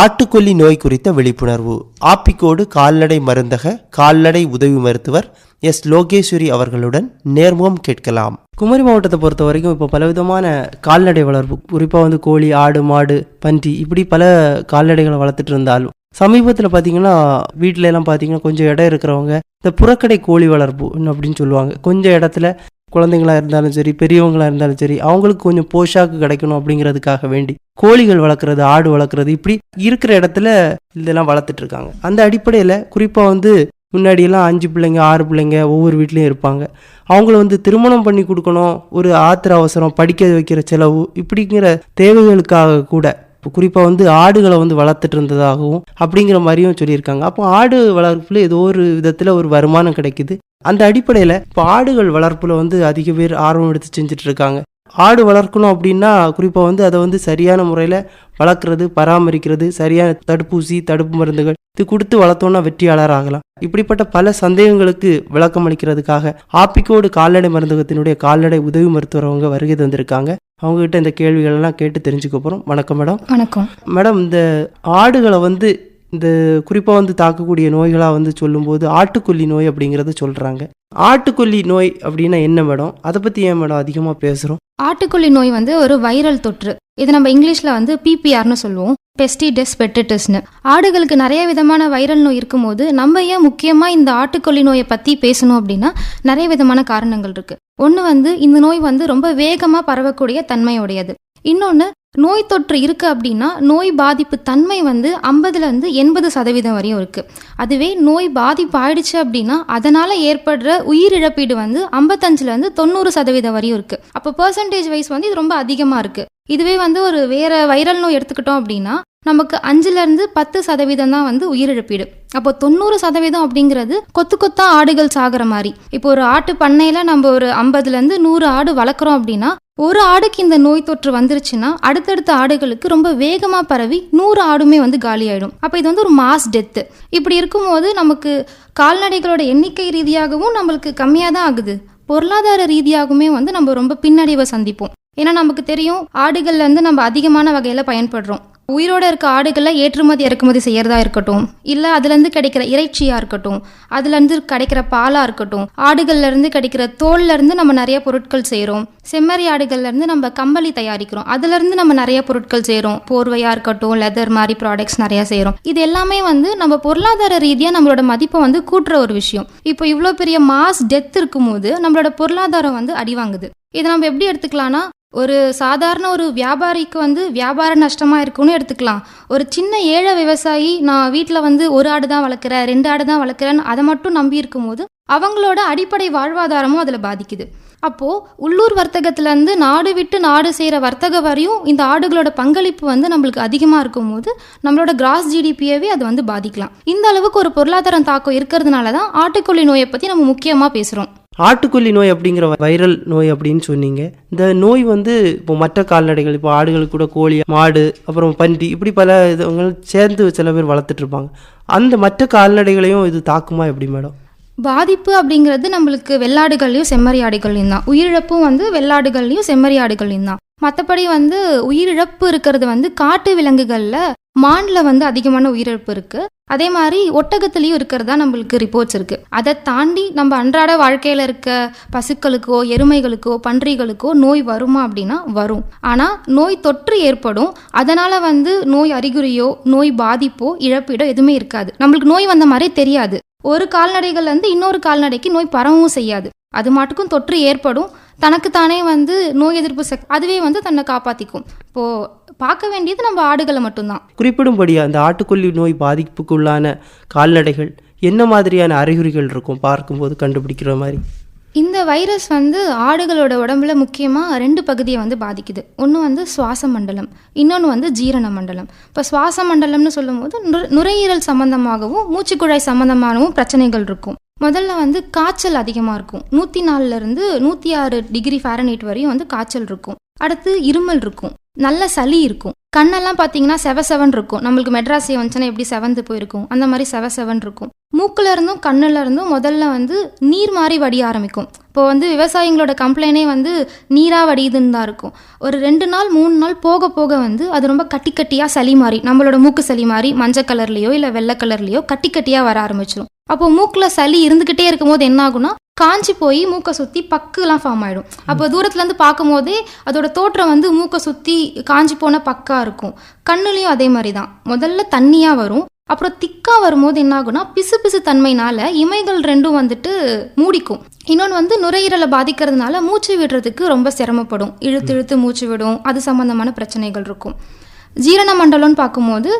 ஆட்டுக்கொல்லி நோய் குறித்த விழிப்புணர்வு. ஆப்பிக்கோடு கால்நடை மருந்தக கால்நடை உதவி மருத்துவர் எஸ். லோகேஸ்வரி அவர்களுடன் நேர்முகம் கேட்கலாம். குமரி மாவட்டத்தை பொறுத்த வரைக்கும் இப்போ பலவிதமான கால்நடை வளர்ப்பு குறிப்பாக வந்து கோழி ஆடு மாடு பன்றி இப்படி பல கால்நடைகளை வளர்த்துட்டு இருந்தாலும் சமீபத்தில் பார்த்தீங்கன்னா வீட்டில எல்லாம் பார்த்தீங்கன்னா கொஞ்சம் இடம் இருக்கிறவங்க இந்த புறக்கடை கோழி வளர்ப்பு அப்படின்னு சொல்லுவாங்க. கொஞ்சம் இடத்துல குழந்தைங்களா இருந்தாலும் சரி பெரியவங்களாக இருந்தாலும் சரி அவங்களுக்கு கொஞ்சம் போஷாக்கு கிடைக்கணும் அப்படிங்கிறதுக்காக வேண்டி கோழிகள் வளர்க்குறது ஆடு வளர்க்குறது இப்படி இருக்கிற இடத்துல இதெல்லாம் வளர்த்துட்டு இருக்காங்க. அந்த அடிப்படையில் குறிப்பாக வந்து முன்னாடியெல்லாம் அஞ்சு பிள்ளைங்க ஆறு பிள்ளைங்க ஒவ்வொரு வீட்லேயும் இருப்பாங்க. அவங்கள வந்து திருமணம் பண்ணி கொடுக்கணும் ஒரு ஆத்திர அவசரம் படிக்க வைக்கிற செலவு இப்படிங்கிற தேவைகளுக்காக கூட. இப்போ குறிப்பாக வந்து ஆடுகளை வந்து வளர்த்துட்டு இருந்ததாகவும் அப்படிங்கிற மாதிரியும் சொல்லியிருக்காங்க. அப்போ ஆடு வளர்ப்பில் ஏதோ ஒரு விதத்தில் ஒரு வருமானம் கிடைக்குது. அந்த அடிப்படையில் இப்போ ஆடுகள் வளர்ப்பில் வந்து அதிக பேர் ஆர்வம் எடுத்து செஞ்சுட்டு இருக்காங்க ஆடு வளர்க்கணும் அப்படின்னா குறிப்பாக வந்து அதை வந்து சரியான முறையில் வளர்க்குறது பராமரிக்கிறது சரியான தடுப்பூசி தடுப்பு மருந்துகள் இது கொடுத்து வளர்த்தோன்னா வெற்றியாளர் ஆகலாம். இப்படிப்பட்ட பல சந்தேகங்களுக்கு விளக்கம் அளிக்கிறதுக்காக ஆப்பிக்கோடு கால்நடை மருந்தகத்தினுடைய கால்நடை உதவி மருத்துவர் அவங்க வருகை தந்திருக்காங்க. அவங்ககிட்ட இந்த கேள்விகள் எல்லாம் கேட்டு தெரிஞ்சுக்க போகிறோம் வணக்கம் மேடம். வணக்கம். மேடம் இந்த ஆடுகளை வந்து இந்த குறிப்பாக வந்து தாக்கக்கூடிய நோய்களாக வந்து சொல்லும்போது ஆட்டுக்கொல்லி நோய் அப்படிங்கிறத சொல்கிறாங்க ஆட்டுக்கொல்லி நோய் அப்படின்னா என்ன மேடம்? அதை பற்றி ஏன் மேடம் அதிகமாக பேசுகிறோம் ஆட்டுக்கொல்லி நோய் வந்து ஒரு வைரல் தொற்று. இது நம்ம இங்கிலீஷில் வந்து பிபிஆர்னு சொல்லுவோம். பெஸ்டிடெஸ் பெட்டிட்டிஸ்னு ஆடுகளுக்கு நிறைய விதமான வைரல் நோய் இருக்கும்போது நம்ம ஏன் முக்கியமாக இந்த ஆட்டுக்கொல்லி நோயை பற்றி பேசணும் அப்படின்னா நிறைய விதமான காரணங்கள் இருக்குது ஒன்று வந்து இந்த நோய் வந்து ரொம்ப வேகமாக பரவக்கூடிய தன்மையுடையது. இன்னொன்று நோய் தொற்று இருக்குது அப்படின்னா நோய் பாதிப்பு தன்மை வந்து ஐம்பதுலேருந்து எண்பது சதவீதம் வரையும் இருக்குது அதுவே நோய் பாதிப்பு ஆயிடுச்சு அப்படின்னா அதனால் ஏற்படுற உயிரிழப்பீடு வந்து ஐம்பத்தஞ்சிலேருந்து தொண்ணூறு சதவீதம் வரையும் இருக்குது அப்போ பர்சன்டேஜ் வைஸ் வந்து இது ரொம்ப அதிகமாக இருக்குது இதுவே வந்து ஒரு வேறு வைரல் நோய் எடுத்துக்கிட்டோம் அப்படின்னா நமக்கு அஞ்சுலேருந்து பத்து சதவீதம் தான் வந்து உயிரிழப்பீடு அப்போ தொண்ணூறு சதவீதம் அப்படிங்கிறது கொத்து கொத்தா ஆடுகள் சாகிற மாதிரி. இப்போ ஒரு ஆட்டு பண்ணையில் நம்ம ஒரு ஐம்பதுலேருந்து நூறு ஆடு வளர்க்குறோம் அப்படின்னா ஒரு ஆடுக்கு இந்த நோய் தொற்று வந்துருச்சுன்னா அடுத்தடுத்த ஆடுகளுக்கு ரொம்ப வேகமாக பரவி நூறு ஆடுமே வந்து காலியாயிடும். அப்போ இது வந்து ஒரு மாஸ் டெத்து. இப்படி இருக்கும்போது நமக்கு கால்நடைகளோட எண்ணிக்கை ரீதியாகவும் நம்மளுக்கு கம்மியாக தான் ஆகுது. பொருளாதார ரீதியாகவுமே வந்து நம்ம ரொம்ப பின்னடைவை சந்திப்போம். ஏன்னா நமக்கு தெரியும் ஆடுகள்லேருந்து நம்ம அதிகமான வகையில் பயன்படுறோம். உயிரோட இருக்க ஆடுகளை ஏற்றுமதி இறக்குமதி செய்யறதா இருக்கட்டும். இல்லை அதுலேருந்து கிடைக்கிற இறைச்சியாக இருக்கட்டும். அதுலேருந்து கிடைக்கிற பாலாக இருக்கட்டும். ஆடுகள்லேருந்து கிடைக்கிற தோல்லேருந்து நம்ம நிறைய பொருட்கள் செய்கிறோம் செம்மறி ஆடுகள்லேருந்து நம்ம கம்பளி தயாரிக்கிறோம். அதுலேருந்து நம்ம நிறைய பொருட்கள் செய்கிறோம் போர்வையாக இருக்கட்டும் லெதர் மாதிரி ப்ராடக்ட்ஸ் நிறையா செய்கிறோம் இது எல்லாமே வந்து நம்ம பொருளாதார ரீதியாக நம்மளோட மதிப்பை வந்து கூட்டுற ஒரு விஷயம். இப்போ இவ்வளோ பெரிய மாஸ் டெத் இருக்கும்போது நம்மளோட பொருளாதாரம் வந்து அடிவாங்குது. இதை நம்ம எப்படி எடுத்துக்கலாம்னா ஒரு சாதாரண ஒரு வியாபாரிக்கு வந்து வியாபார நஷ்டமாக இருக்கும்னு எடுத்துக்கலாம். ஒரு சின்ன ஏழை விவசாயி நான் வீட்டில் வந்து ஒரு ஆடு தான் வளர்க்குறேன் ரெண்டு ஆடு தான் வளர்க்குறேன்னு அதை மட்டும் நம்பி இருக்கும்போது அவங்களோட அடிப்படை வாழ்வாதாரமும் அதில் பாதிக்குது. அப்போது உள்ளூர் வர்த்தகத்துலேருந்து நாடு விட்டு நாடு செய்கிற வர்த்தக வரையும் இந்த ஆடுகளோட பங்களிப்பு வந்து நம்மளுக்கு அதிகமாக இருக்கும்போது நம்மளோட கிராஸ் ஜிடிபியவே அது வந்து பாதிக்கலாம். இந்த அளவுக்கு ஒரு பொருளாதாரம் தாக்கம் இருக்கிறதுனால தான் ஆட்டுக்கொல்லி நோயை பற்றி நம்ம முக்கியமாக பேசுகிறோம் ஆட்டுக்கொல்லி நோய் அப்படிங்கிற வைரல் நோய் அப்படின்னு சொன்னீங்க. இந்த நோய் வந்து இப்போ மற்ற கால்நடைகள் இப்போ ஆடுகளுக்கு கூட கோழி மாடு அப்புறம் பன்றி இப்படி பல இதுவங்க சேர்ந்து சில பேர் வளர்த்துட்டு இருப்பாங்க. அந்த மற்ற கால்நடைகளையும் இது தாக்குமா எப்படி மேடம்? பாதிப்பு அப்படிங்கிறது நம்மளுக்கு வெள்ளாடுகள்லையும் செம்மறி ஆடுகள்லையும் தான். உயிரிழப்பும் வந்து வெள்ளாடுகள்லையும் செம்மறி ஆடுகள்லையும் தான். மற்றபடி வந்து உயிரிழப்பு இருக்கிறது வந்து காட்டு விலங்குகளில் மான்ல வந்து அதிகமான உயிரிழப்பு இருக்கு. அதே மாதிரி ஒட்டகத்துலேயும் இருக்கிறதா நம்மளுக்கு ரிப்போர்ட்ஸ் இருக்கு. அதை தாண்டி நம்ம அன்றாட வாழ்க்கையில இருக்க பசுக்களுக்கோ எருமைகளுக்கோ பன்றிகளுக்கோ நோய் வருமா அப்படின்னா வரும். ஆனால் நோய் தொற்று ஏற்படும். அதனால வந்து நோய் அறிகுறியோ நோய் பாதிப்போ இழப்பீடோ எதுவுமே இருக்காது. நம்மளுக்கு நோய் வந்த மாதிரி தெரியாது. ஒரு கால்நடைகள்ல இருந்து இன்னொரு கால்நடைக்கு நோய் பரவவும் செய்யாது. அது மாட்டுக்கும் தொற்று ஏற்படும். தனக்குத்தானே வந்து நோய் எதிர்ப்பு சக்தி அதுவே வந்து தன்னை காப்பாத்திக்கும். இப்போ பார்க்க வேண்டியது நம்ம ஆடுகளை மட்டும்தான். குறிப்பிடும்படியா அந்த ஆட்டுக்கொல்லி நோய் பாதிப்புக்குள்ளான கால்நடைகள் என்ன மாதிரியான அறிகுறிகள் இருக்கும் பார்க்கும்போது கண்டுபிடிக்கிற மாதிரி? இந்த வைரஸ் வந்து ஆடுகளோட உடம்புல முக்கியமாக ரெண்டு பகுதியை வந்து பாதிக்குது. ஒன்று வந்து சுவாச மண்டலம் இன்னொன்று வந்து ஜீரண மண்டலம் இப்போ சுவாச மண்டலம்னு சொல்லும்போது நுர- நுரையீரல் சம்பந்தமாகவும் மூச்சுக்குழாய் சம்பந்தமாகவும் பிரச்சனைகள் இருக்கும். முதல்ல வந்து காய்ச்சல் அதிகமாக இருக்கும். நூற்றி நாலுலேருந்து நூற்றி ஆறு டிகிரி ஃபாரனைட் வரையும் வந்து காய்ச்சல் இருக்கும். அடுத்து இருமல் இருக்கும். நல்ல சளி இருக்கும். கண்ணெல்லாம் பார்த்தீங்கன்னா செவ செவன் இருக்கும். நம்மளுக்கு மெட்ராஸே வந்துச்சுன்னா எப்படி செவந்து போயிருக்கும்? அந்த மாதிரி செவ செவன் இருக்கும். மூக்கில் இருந்தும் கண்ணுல இருந்தும் முதல்ல வந்து நீர் மாதிரி வடிய ஆரம்பிக்கும். இப்போ வந்து விவசாயிங்களோட கம்ப்ளைண்டே வந்து நீராக வடியுதுன்னு தான் இருக்கும். ஒரு ரெண்டு நாள் மூணு நாள் போக போக வந்து அது ரொம்ப கட்டி கட்டியாக சளி மாதிரி நம்மளோட மூக்கு சளி மாதிரி மஞ்சள் கலர்லேயோ இல்லை வெள்ளை கலர்லேயோ கட்டி கட்டியாக வர ஆரம்பிச்சிடும் அப்போ மூக்கில் சளி இருந்துக்கிட்டே இருக்கும்போது என்ன ஆகும்னா காஞ்சி போய் மூக்கை சுற்றி பக்குலாம் ஃபார்ம் ஆகிடும் அப்போ தூரத்துலேருந்து பார்க்கும்போதே அதோட தோற்றம் வந்து மூக்கை சுற்றி காஞ்சி போன பக்கா இருக்கும். கண்ணுலேயும் அதே மாதிரி தான் முதல்ல தண்ணியாக வரும். அப்புறம் திக்காக வரும்போது என்ன ஆகும்னா பிசு பிசு தன்மைனால இமைகள் ரெண்டும் வந்துட்டு மூடிக்கும். இன்னொன்று வந்து நுரையீரலை பாதிக்கிறதுனால மூச்சு விடுறதுக்கு ரொம்ப சிரமப்படும். இழுத்து இழுத்து மூச்சு விடும். அது சம்மந்தமான பிரச்சனைகள் இருக்கும். ஜீரண மண்டலம்னு பார்க்கும்போது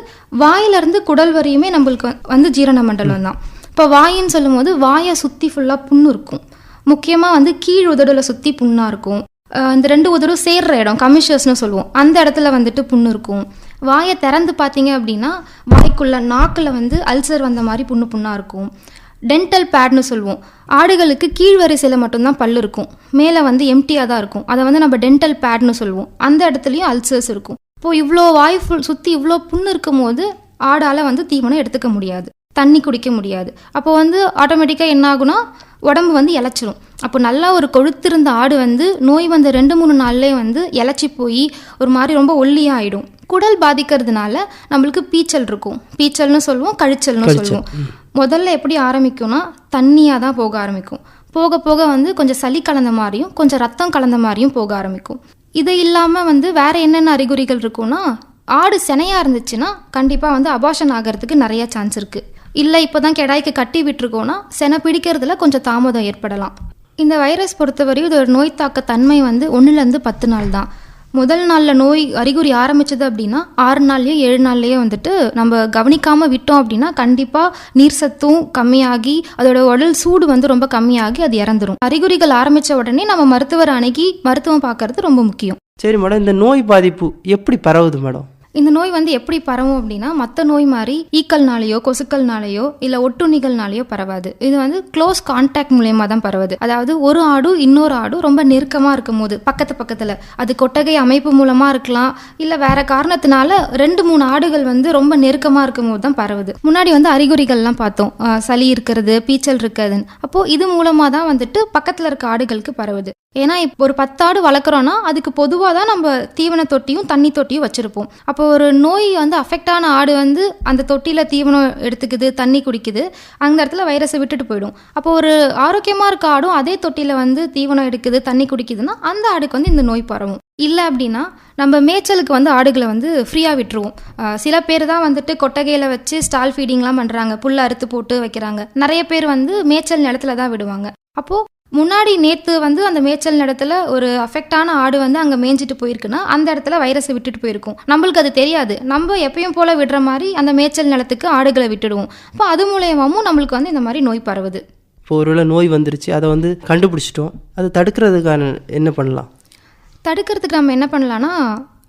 வாயிலிருந்து குடல் வரையுமே நம்மளுக்கு வந்து ஜீரண மண்டலம் தான் இப்போ வாயின்னு சொல்லும்போது வாயை சுற்றி ஃபுல்லாக புண்ணு இருக்கும். முக்கியமாக வந்து கீழ் உதடுல சுற்றி புண்ணாக இருக்கும். இந்த ரெண்டு உதடும் சேர்ற இடம் கமிஷர்ஸ்னு சொல்லுவோம். அந்த இடத்துல வந்துட்டு புண்ணு இருக்கும். வாயை திறந்து பார்த்தீங்க அப்படின்னா வாய்க்குள்ள நாக்கில் வந்து அல்சர் வந்த மாதிரி புண்ணு புண்ணாக இருக்கும். டென்டல் பேட்னு சொல்லுவோம். ஆடுகளுக்கு கீழ் வரிசையில் மட்டும்தான் பல் இருக்கும். மேலே வந்து எம்டியாக தான் இருக்கும். அதை வந்து நம்ம டென்டல் பேட்னு சொல்லுவோம். அந்த இடத்துலையும் அல்சர்ஸ் இருக்கும். இப்போது இவ்வளோ வாய் ஃபுல் சுற்றி இவ்வளோ புண்ணு இருக்கும் போது ஆடால் வந்து தீவனம் எடுத்துக்க முடியாது. தண்ணி குடிக்க முடியாது. அப்போ வந்து ஆட்டோமேட்டிக்காக என்ன ஆகும்னா உடம்பு வந்து இளைச்சிரும். அப்போ நல்லா ஒரு கொழுத்திருந்த ஆடு வந்து நோய் வந்த ரெண்டு மூணு நாள்லேயே வந்து இளைச்சி போய் ஒரு மாதிரி ரொம்ப ஒல்லியாக ஆயிடும் குடல் பாதிக்கிறதுனால நம்மளுக்கு பீச்சல் இருக்கும். பீச்சல்னு சொல்லுவோம் கழிச்சல்னு சொல்லுவோம். முதல்ல எப்படி ஆரம்பிக்கும்னா தண்ணியாக தான் போக ஆரம்பிக்கும். போக போக வந்து கொஞ்சம் சளி கலந்த மாதிரியும் கொஞ்சம் ரத்தம் கலந்த மாதிரியும் போக ஆரம்பிக்கும். இது இல்லாமல் வந்து வேற என்னென்ன அறிகுறிகள் இருக்கும்னா ஆடு சினையா இருந்துச்சுன்னா கண்டிப்பாக வந்து அபாஷன் ஆகிறதுக்கு நிறைய சான்ஸ் இருக்குது இல்லை இப்போ தான் கெடாய்க்கு கட்டி விட்டுருக்கோன்னா செனை பிடிக்கிறதுல கொஞ்சம் தாமதம் ஏற்படலாம். இந்த வைரஸ் பொறுத்தவரையும் இதோட நோய் தாக்க தன்மை வந்து ஒன்றுலேருந்து பத்து நாள் தான் முதல் நாளில் நோய் அறிகுறி ஆரம்பிச்சது அப்படின்னா ஆறு நாள்லேயே ஏழு நாள்லேயோ வந்துட்டு நம்ம கவனிக்காமல் விட்டோம் அப்படின்னா கண்டிப்பாக நீர் சத்தும் கம்மியாகி அதோட உடல் சூடு வந்து ரொம்ப கம்மியாகி அது இறந்துடும் அறிகுறிகள் ஆரம்பித்த உடனே நம்ம மருத்துவர் அணுகி மருத்துவம் பார்க்கறது ரொம்ப முக்கியம். சரி மேடம் இந்த நோய் பாதிப்பு எப்படி பரவுது மேடம்? இந்த நோய் வந்து எப்படி பரவும் அப்படின்னா மற்ற நோய் மாதிரி ஈக்கல்னாலேயோ கொசுக்கள்னாலேயோ இல்லை ஒட்டுண்ணிகள்னாலேயோ பரவாது. இது வந்து க்ளோஸ் கான்டாக்ட் மூலயமா தான் பரவுது. அதாவது ஒரு ஆடு இன்னொரு ஆடும் ரொம்ப நெருக்கமாக இருக்கும் போது பக்கத்து பக்கத்தில். அது கொட்டகை அமைப்பு மூலமாக இருக்கலாம் இல்லை வேற காரணத்தினால ரெண்டு மூணு ஆடுகள் வந்து ரொம்ப நெருக்கமாக இருக்கும் போது தான் பரவுது. முன்னாடி வந்து அறிகுறிகள்லாம் பார்த்தோம். சளி இருக்கிறது பீச்சல் இருக்கிறதுன்னு. அப்போது இது மூலமாக தான் வந்துட்டு பக்கத்தில் இருக்க ஆடுகளுக்கு பரவுது. ஏன்னா இப்போ ஒரு பத்து ஆடு வளர்க்குறோன்னா அதுக்கு பொதுவாக தான் நம்ம தீவன தொட்டியும் தண்ணி தொட்டியும் வச்சுருப்போம். அப்போ ஒரு நோய் வந்து அஃபெக்ட் ஆன ஆடு வந்து அந்த தொட்டியில் தீவனம் எடுத்துக்குது தண்ணி குடிக்குது அந்த இடத்துல வைரஸை விட்டுட்டு போயிடும். அப்போ ஒரு ஆரோக்கியமாக இருக்க ஆடும் அதே தொட்டியில் வந்து தீவனம் எடுக்குது தண்ணி குடிக்குதுன்னா அந்த ஆடுக்கு வந்து இந்த நோய் பரவும். இல்லை அப்படின்னா நம்ம மேய்ச்சலுக்கு வந்து ஆடுகளை வந்து ஃப்ரீயாக விட்டுருவோம். சில பேர் தான் வந்துட்டு கொட்டகையில் வச்சு ஸ்டால் ஃபீடிங்லாம் பண்ணுறாங்க புல் அறுத்து போட்டு வைக்கிறாங்க. நிறைய பேர் வந்து மேய்ச்சல் நிலத்துல தான் விடுவாங்க. அப்போது முன்னாடி நேற்று வந்து அந்த மேய்ச்சல் இடத்துல ஒரு அஃபெக்டான ஆடு வந்து அங்கே மேய்ஞ்சிட்டு போயிருக்குன்னா அந்த இடத்துல வைரஸை விட்டுட்டு போயிருக்கும். நம்மளுக்கு அது தெரியாது. நம்ம எப்பயும் போல விடுற மாதிரி அந்த மேய்ச்சல் நிலத்துக்கு ஆடுகளை விட்டுடுவோம். அப்போ அது மூலயமாவும் நம்மளுக்கு வந்து இந்த மாதிரி நோய் பரவுது. இப்போ ஒருவேளை நோய் வந்துருச்சு அதை வந்து கண்டுபிடிச்சிட்டோம். அதை தடுக்கிறதுக்கான என்ன பண்ணலாம்? தடுக்கிறதுக்கு நம்ம என்ன பண்ணலாம்னா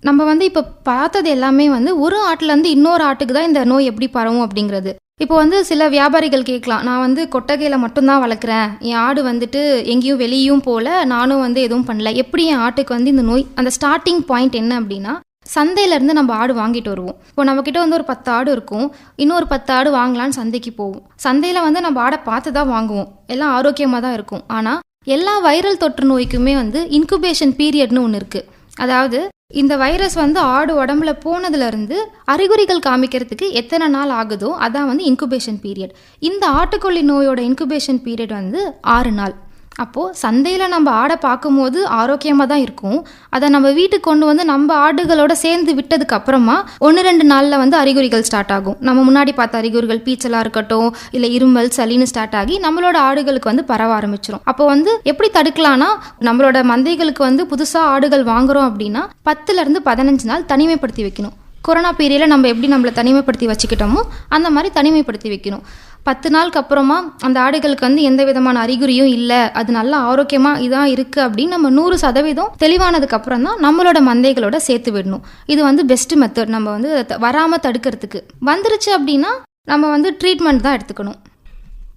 நம்ம வந்து இப்போ பார்த்தது எல்லாமே வந்து ஒரு ஆட்டுலேருந்து இன்னொரு ஆட்டுக்கு தான் இந்த நோய் எப்படி பரவும் அப்படிங்கிறது. இப்போ வந்து சில வியாபாரிகள் கேட்கலாம் நான் வந்து கொட்டகையில் மட்டும்தான் வளர்க்குறேன். என் ஆடு வந்துட்டு எங்கேயும் வெளியும் போல நானும் வந்து எதுவும் பண்ணல. எப்படி என் ஆட்டுக்கு வந்து இந்த நோய் அந்த ஸ்டார்டிங் பாயிண்ட் என்ன அப்படின்னா சந்தையிலேருந்து நம்ம ஆடு வாங்கிட்டு வருவோம். இப்போ நம்மக்கிட்ட வந்து ஒரு பத்து ஆடு இருக்கும். இன்னொரு பத்து ஆடு வாங்கலான்னு சந்தைக்கு போவோம். சந்தையில் வந்து நம்ம ஆடை பார்த்து தான் வாங்குவோம். எல்லாம் ஆரோக்கியமாக தான் இருக்கும். ஆனால் எல்லா வைரல் தொற்று நோய்க்குமே வந்து இன்குபேஷன் பீரியட்னு ஒன்று இருக்குது அதாவது இந்த வைரஸ் வந்து ஆடு உடம்புல போனதுலேருந்து அறிகுறிகள் காமிக்கிறதுக்கு எத்தனை நாள் ஆகுதோ அதான் வந்து இன்குபேஷன் பீரியட் இந்த ஆட்டுக்கொல்லி நோயோட இன்குபேஷன் பீரியட் வந்து ஆறு நாள். அப்போது சந்தையில் நம்ம ஆடை பார்க்கும்போது ஆரோக்கியமாக தான் இருக்கும். அதை நம்ம வீட்டுக்கு கொண்டு வந்து நம்ம ஆடுகளோட சேர்ந்து விட்டதுக்கு அப்புறமா ஒன்று ரெண்டு நாளில் வந்து அறிகுறிகள் ஸ்டார்ட் ஆகும். நம்ம முன்னாடி பார்த்த அறிகுறிகள் பீச்சலாக இருக்கட்டும் இல்லை இருமல் சளின்னு ஸ்டார்ட் ஆகி நம்மளோட ஆடுகளுக்கு வந்து பரவ ஆரம்பிச்சிரும். அப்போ வந்து எப்படி தடுக்கலாம்னா நம்மளோட மந்தைகளுக்கு வந்து புதுசாக ஆடுகள் வாங்குறோம் அப்படின்னா பத்துலேருந்து பதினஞ்சு நாள் தனிமைப்படுத்தி வைக்கணும். கொரோனா பீரியடில் நம்ம எப்படி நம்மளை தனிமைப்படுத்தி வச்சுக்கிட்டோமோ அந்த மாதிரி தனிமைப்படுத்தி வைக்கணும். பத்து நாளுக்கு அப்புறமா அந்த ஆடுகளுக்கு வந்து எந்த விதமான அறிகுறியும் இல்லை. அது நல்லா ஆரோக்கியமாக இதான் இருக்குது அப்படின்னு நம்ம நூறு சதவீதம் தெளிவானதுக்கு அப்புறம் தான் நம்மளோட மந்தைகளோட சேர்த்து விடணும். இது வந்து பெஸ்ட் மெத்தட் நம்ம வந்து வராமல் தடுக்கிறதுக்கு. வந்துருச்சு அப்படின்னா நம்ம வந்து ட்ரீட்மெண்ட் தான் எடுத்துக்கணும்.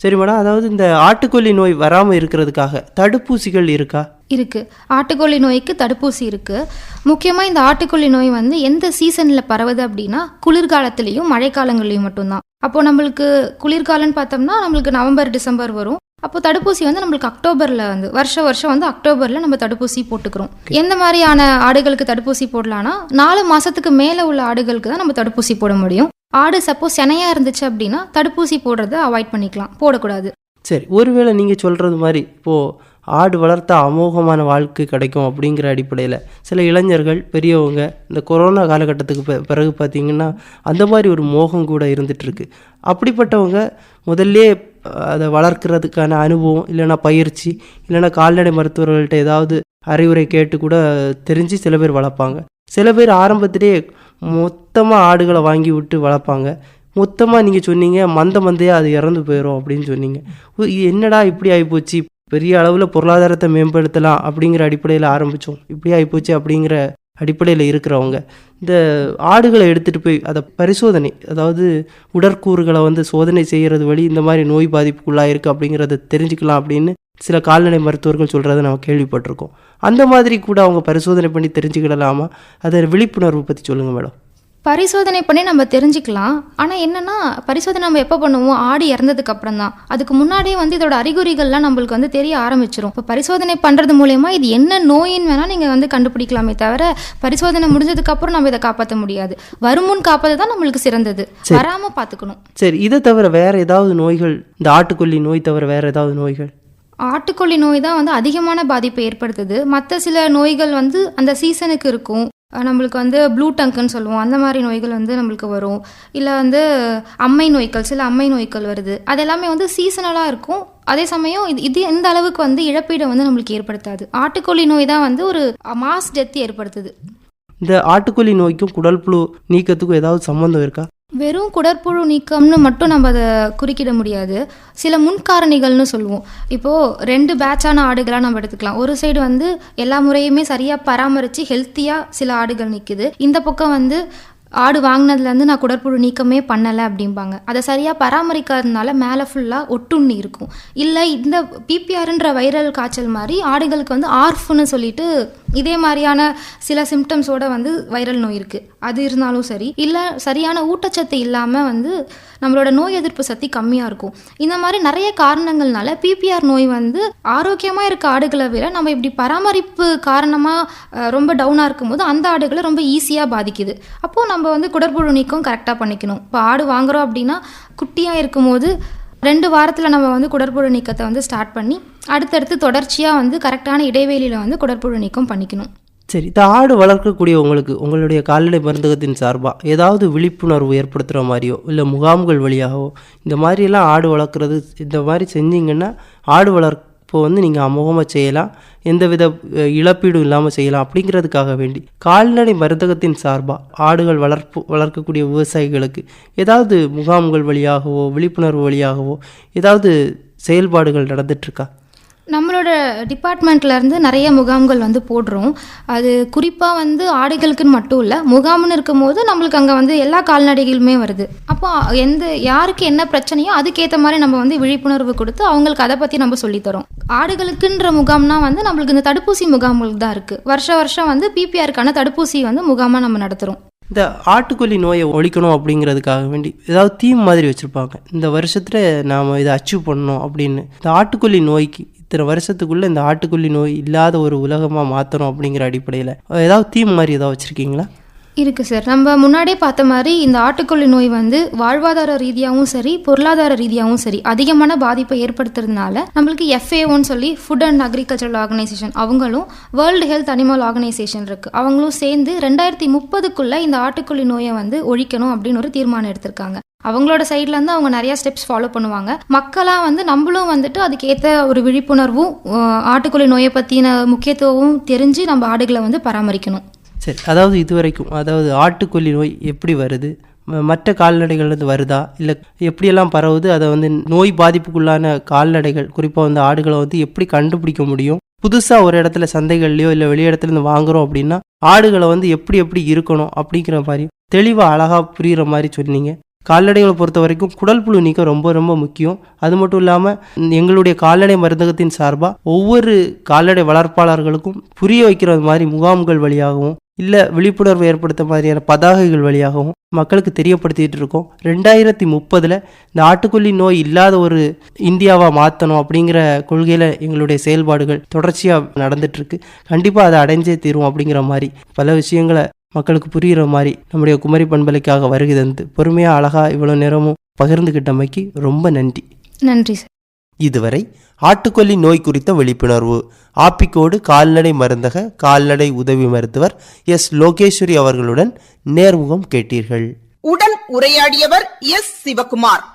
சரி மேடம் அதாவது இந்த ஆட்டுக்கொல்லி நோய் வராமல் இருக்கிறதுக்காக தடுப்பூசிகள் இருக்கா? இருக்கு. ஆட்டுக்கொல்லி நோய்க்கு தடுப்பூசி இருக்கு. முக்கியமாக இந்த ஆட்டுக்கொல்லி நோய் வந்து எந்த சீசனில் பரவுது அப்படின்னா குளிர்காலத்துலேயும் மழைக்காலங்கள்லையும் மட்டும்தான். அப்போ நம்மளுக்கு குளிர்காலம்னு பார்த்தோம்னா நம்மளுக்கு நவம்பர் டிசம்பர் வரும். அப்போ தடுப்பூசி வந்து நம்மளுக்கு அக்டோபரில் வந்து வருஷ வருஷம் வந்து அக்டோபரில் நம்ம தடுப்பூசி போட்டுக்கிறோம். எந்த மாதிரியான ஆடுகளுக்கு தடுப்பூசி போடலாம்னா நாலு மாதத்துக்கு மேலே உள்ள ஆடுகளுக்கு தான் நம்ம தடுப்பூசி போட முடியும். ஆடு சப்போஸ் செனையாக இருந்துச்சு அப்படின்னா தடுப்பூசி போடுறதை அவாய்ட் பண்ணிக்கலாம். போடக்கூடாது. சரி ஒருவேளை நீங்கள் சொல்கிறது மாதிரி இப்போது ஆடு வளர்த்தா அமோகமான வாழ்க்கை கிடைக்கும் அப்படிங்கிற அடிப்படையில் சில இளைஞர்கள் பெரியவங்க இந்த கொரோனா காலகட்டத்துக்கு பிறகு பார்த்திங்கன்னா அந்த மாதிரி ஒரு மோகம் கூட இருந்துகிட்ருக்கு அப்படிப்பட்டவங்க முதல்ல அதை வளர்க்குறதுக்கான அனுபவம் இல்லைன்னா பயிற்சி இல்லைன்னா கால்நடை மருத்துவர்கள்ட்ட ஏதாவது அறிவுரை கேட்டு கூட தெரிஞ்சு சில பேர் வளர்ப்பாங்க. சில பேர் ஆரம்பத்திலே மொத்தமாக ஆடுகளை வாங்கி விட்டு வளர்ப்பாங்க. மொத்தமாக நீங்கள் சொன்னீங்க மந்த மந்தையாக அது இறந்து போயிடும் அப்படின்னு சொன்னீங்க. என்னடா இப்படி ஆகிப்போச்சு பெரிய அளவில் பொருளாதாரத்தை மேம்படுத்தலாம் அப்படிங்கிற அடிப்படையில் ஆரம்பித்தோம் இப்படி ஆகிப்போச்சு அப்படிங்கிற அடிப்படையில் இருக்கிறவங்க. இந்த ஆடுகளை எடுத்துகிட்டு போய் அதை பரிசோதனை அதாவது உடற்கூறுகளை வந்து சோதனை செய்கிறது வழி இந்த மாதிரி நோய் பாதிப்புக்குள்ளாயிருக்கு அப்படிங்கிறத தெரிஞ்சுக்கலாம் அப்படின்னு சில கால்நடை மருத்துவர்கள் சொல்கிறத நம்ம கேள்விப்பட்டிருக்கோம். அந்த மாதிரி கூட அவங்க பரிசோதனை பண்ணி தெரிஞ்சுக்கிடலாமா? அதை விழிப்புணர்வு பற்றி சொல்லுங்கள் மேடம். பரிசோதனை பண்ணி நம்ம தெரிஞ்சுக்கலாம். ஆனால் என்னன்னா பரிசோதனை நம்ம எப்போ பண்ணுவோம்? ஆடு இறந்ததுக்கு அப்புறம் தான். அதுக்கு முன்னாடியே வந்து இதோட அறிகுறிகள்லாம் நம்மளுக்கு வந்து தெரிய ஆரம்பிச்சிரும். இப்போ பரிசோதனை பண்ணுறது மூலயமா இது என்ன நோயின்னு வேணால் நீங்கள் வந்து கண்டுபிடிக்கலாமே தவிர பரிசோதனை முடிஞ்சதுக்கு அப்புறம் நம்ம இதை காப்பாற்ற முடியாது. வருமுன் காப்பது தான் நம்மளுக்கு சிறந்தது. வராமல் பார்த்துக்கணும் சரி இதை தவிர வேறு ஏதாவது நோய்கள்? இந்த ஆட்டுக்கொல்லி நோய் தவிர வேறு ஏதாவது நோய்கள்? ஆட்டுக்கொல்லி நோய் தான் வந்து அதிகமான பாதிப்பை ஏற்படுத்துது. மற்ற சில நோய்கள் வந்து அந்த சீசனுக்கு இருக்கும். நம்மளுக்கு வந்து ப்ளூ டங்குன்னு சொல்லுவோம். அந்த மாதிரி நோய்கள் வந்து நம்மளுக்கு வரும். இல்லை வந்து அம்மை நோய்கள் சில அம்மை நோய்கள் வருது. அது எல்லாமே வந்து சீசனலாக இருக்கும். அதே சமயம் இது இது இந்த அளவுக்கு வந்து இழப்பீடை வந்து நம்மளுக்கு ஏற்படுத்தாது. ஆட்டுக்கோழி நோய் தான் வந்து ஒரு மாஸ் டெத் ஏற்படுத்துது. இந்த ஆட்டுக்கோழி நோய்க்கும் குடல் புழு நீக்கத்துக்கும் ஏதாவது சம்மந்தம் இருக்கா? வெறும் குடற்புழு நீக்கம்னு மட்டும் நம்ம அதை குறுக்கிட முடியாது. சில முன்காரணிகள்னு சொல்லுவோம். இப்போது ரெண்டு பேட்சான ஆடுகளாக நம்ம எடுத்துக்கலாம். ஒரு சைடு வந்து எல்லா முறையுமே சரியாக பராமரித்து ஹெல்த்தியாக சில ஆடுகள் நிற்குது இந்த பக்கம் வந்து ஆடு வாங்கினதுலேருந்து நான் குடற்புழு நீக்கமே பண்ணலை அப்படிம்பாங்க. அதை சரியாக பராமரிக்காததுனால மேலே ஃபுல்லாக ஒட்டுண்ணி இருக்கும். இல்லை இந்த பிபிஆர்ன்ற வைரல் காய்ச்சல் மாதிரி ஆடுகளுக்கு வந்து ஆர்ஃப்னு சொல்லிட்டு இதே மாதிரியான சில சிம்டம்ஸோட வந்து வைரல் நோய் இருக்குது அது இருந்தாலும் சரி. இல்லை சரியான ஊட்டச்சத்து இல்லாமல் வந்து நம்மளோட நோய் எதிர்ப்பு சக்தி கம்மியாக இருக்கும். இந்த மாதிரி நிறைய காரணங்கள்னால பிபிஆர் நோய் வந்து ஆரோக்கியமாக இருக்க ஆடுகளை விட நம்ம இப்படி பராமரிப்பு காரணமாக ரொம்ப டவுனாக இருக்கும்போது அந்த ஆடுகளை ரொம்ப ஈஸியாக பாதிக்குது. அப்போது நம்ம நம்ம வந்து குடற்புழு நீக்கம் கரெக்டாக பண்ணிக்கணும். இப்போ ஆடு வாங்குறோம் அப்படின்னா குட்டியாக இருக்கும்போது ரெண்டு வாரத்தில் நம்ம வந்து குடற்புழு நீக்கத்தை வந்து ஸ்டார்ட் பண்ணி அடுத்தடுத்து தொடர்ச்சியாக வந்து கரெக்டான இடைவெளியில் வந்து குடற்புழு நீக்கம் பண்ணிக்கணும். சரி இந்த ஆடு வளர்க்கக்கூடிய உங்களுக்கு உங்களுடைய கால்நடை மருந்தகத்தின் சார்பாக ஏதாவது விழிப்புணர்வு ஏற்படுத்துகிற மாதிரியோ இல்லை முகாம்கள் வழியாகவோ இந்த மாதிரியெல்லாம் ஆடு வளர்க்குறது இந்த மாதிரி செஞ்சிங்கன்னா ஆடு இப்போ வந்து நீங்கள் அமோகமாக செய்யலாம் எந்தவித இழப்பீடும் இல்லாமல் செய்யலாம் அப்படிங்கிறதுக்காக வேண்டி கால்நடை மருந்தகத்தின் சார்பாக ஆடுகள் வளர்ப்பு வளர்க்கக்கூடிய விவசாயிகளுக்கு ஏதாவது முகாம்கள் வழியாகவோ விழிப்புணர்வு வழியாகவோ ஏதாவது செயல்பாடுகள் நடந்துட்டுருக்கா? நம்மளோட டிபார்ட்மெண்ட்ல இருந்து நிறைய முகாம்கள் வந்து போடுறோம். அது குறிப்பாக வந்து ஆடைகளுக்குன்னு மட்டும் இல்லை முகாம்னு இருக்கும்போது நம்மளுக்கு அங்கே வந்து எல்லா கால்நடைகளுமே வருது. அப்போ எந்த யாருக்கு என்ன பிரச்சனையோ அதுக்கேற்ற மாதிரி நம்ம வந்து விழிப்புணர்வு கொடுத்து அவங்களுக்கு அதை பற்றி நம்ம சொல்லித்தரோம். ஆடுகளுக்குன்ற முகாம்னா வந்து நம்மளுக்கு இந்த தடுப்பூசி முகாம்களுக்கு தான் இருக்குது வருஷ வருஷம் வந்து பிபிஆருக்கான தடுப்பூசி வந்து முகாமாக நம்ம நடத்துகிறோம் இந்த ஆட்டுக்கொல்லி நோயை ஒழிக்கணும் அப்படிங்கிறதுக்காக வேண்டி ஏதாவது தீம் மாதிரி வச்சுருப்பாங்க. இந்த வருஷத்தில் நாம் இதை அச்சீவ் பண்ணணும் அப்படின்னு. இந்த ஆட்டுக்கொல்லி நோய்க்கு இத்தனை வருஷத்துக்குள்ளே இந்த ஆட்டுக்குள்ளி நோய் இல்லாத ஒரு உலகமாக மாற்றணும் அப்படிங்கிற அடிப்படையில். ஏதாவது தீம் மாதிரி ஏதாவது வச்சுருக்கீங்களா? இருக்குது சார் நம்ம முன்னாடியே பார்த்த மாதிரி இந்த ஆட்டுக்கொல்லி நோய் வந்து வாழ்வாதார ரீதியாகவும் சரி பொருளாதார ரீதியாகவும் சரி அதிகமான பாதிப்பை ஏற்படுத்துறதுனால நம்மளுக்கு எஃப்ஏஓன்னு சொல்லி ஃபுட் அண்ட் அக்ரிகல்ச்சரல் ஆர்கனைசேஷன் அவங்களும் வேர்ல்டு ஹெல்த் அனிமல் ஆர்கனைசேஷன் இருக்குது அவங்களும் சேர்ந்து ரெண்டாயிரத்தி முப்பதுக்குள்ளே இந்த ஆட்டுக்கொல்லி நோயை வந்து ஒழிக்கணும் அப்படின்னு ஒரு தீர்மானம் எடுத்திருக்காங்க. அவங்களோட சைட்ல இருந்து அவங்க நிறைய ஸ்டெப்ஸ் ஃபாலோ பண்ணுவாங்க. மக்களாக வந்து நம்மளும் வந்துட்டு அதுக்கேற்ற ஒரு விழிப்புணர்வும் ஆட்டுக்குழி ஆட்டுக்கொல்லி நோயை பற்றின முக்கியத்துவமும் தெரிஞ்சு நம்ம ஆடுகளை வந்து பராமரிக்கணும். சரி அதாவது இது வரைக்கும் அதாவது ஆட்டுக்கொல்லி நோய் எப்படி வருது? ம- மற்ற கால்நடைகள்லேருந்து வருதா? இல்லை எப்படியெல்லாம் பரவுது? அதை வந்து நோய் பாதிப்புக்குள்ளான கால்நடைகள் குறிப்பாக வந்து ஆடுகளை வந்து எப்படி கண்டுபிடிக்க முடியும்? புதுசாக ஒரு இடத்துல சந்தைகள்லையோ இல்லை வெளி இடத்துலேருந்து வாங்குகிறோம் அப்படின்னா ஆடுகளை வந்து எப்படி எப்படி இருக்கணும் அப்படிங்கிற மாதிரி தெளிவாக அழகாக புரிகிற மாதிரி சொன்னீங்க. கால்நடைகளை பொறுத்த வரைக்கும் குடல் புழு நீக்கம் ரொம்ப ரொம்ப முக்கியம். அது மட்டும் இல்லாமல் எங்களுடைய கால்நடை மருந்தகத்தின் சார்பாக ஒவ்வொரு கால்நடை வளர்ப்பாளர்களுக்கும் புரிய வைக்கிற மாதிரி முகாம்கள் வழியாகவும் இல்லை விழிப்புணர்வு ஏற்படுத்த மாதிரியான பதாகைகள் வழியாகவும் மக்களுக்கு தெரியப்படுத்திட்டு இருக்கோம். ரெண்டாயிரத்தி முப்பதில் இந்த ஆட்டுக்குள்ளி நோய் இல்லாத ஒரு இந்தியாவாக மாற்றணும் அப்படிங்கிற கொள்கையில் எங்களுடைய செயல்பாடுகள் தொடர்ச்சியாக நடந்துட்டுருக்கு கண்டிப்பாக அதை அடைஞ்சே தீரும் அப்படிங்கிற மாதிரி பல விஷயங்களை மக்களுக்கு புரிகிற மாதிரி நம்முடைய குமரி பண்பலைக்காக வருகை தந்து பொறுமையாக அழகாக இவ்வளோ நேரமும் பகிர்ந்துக்கிட்டமைக்கு ரொம்ப நன்றி. நன்றி சார். இதுவரை ஆட்டுக்கொல்லி நோய் குறித்த விழிப்புணர்வு. ஆப்பிக்கோடு கால்நடை மருந்தக கால்நடை உதவி மருத்துவர் எஸ். லோகேஸ்வரி அவர்களுடன் நேர்முகம் கேட்டீர்கள். உடன் உரையாடியவர் எஸ். சிவகுமார்.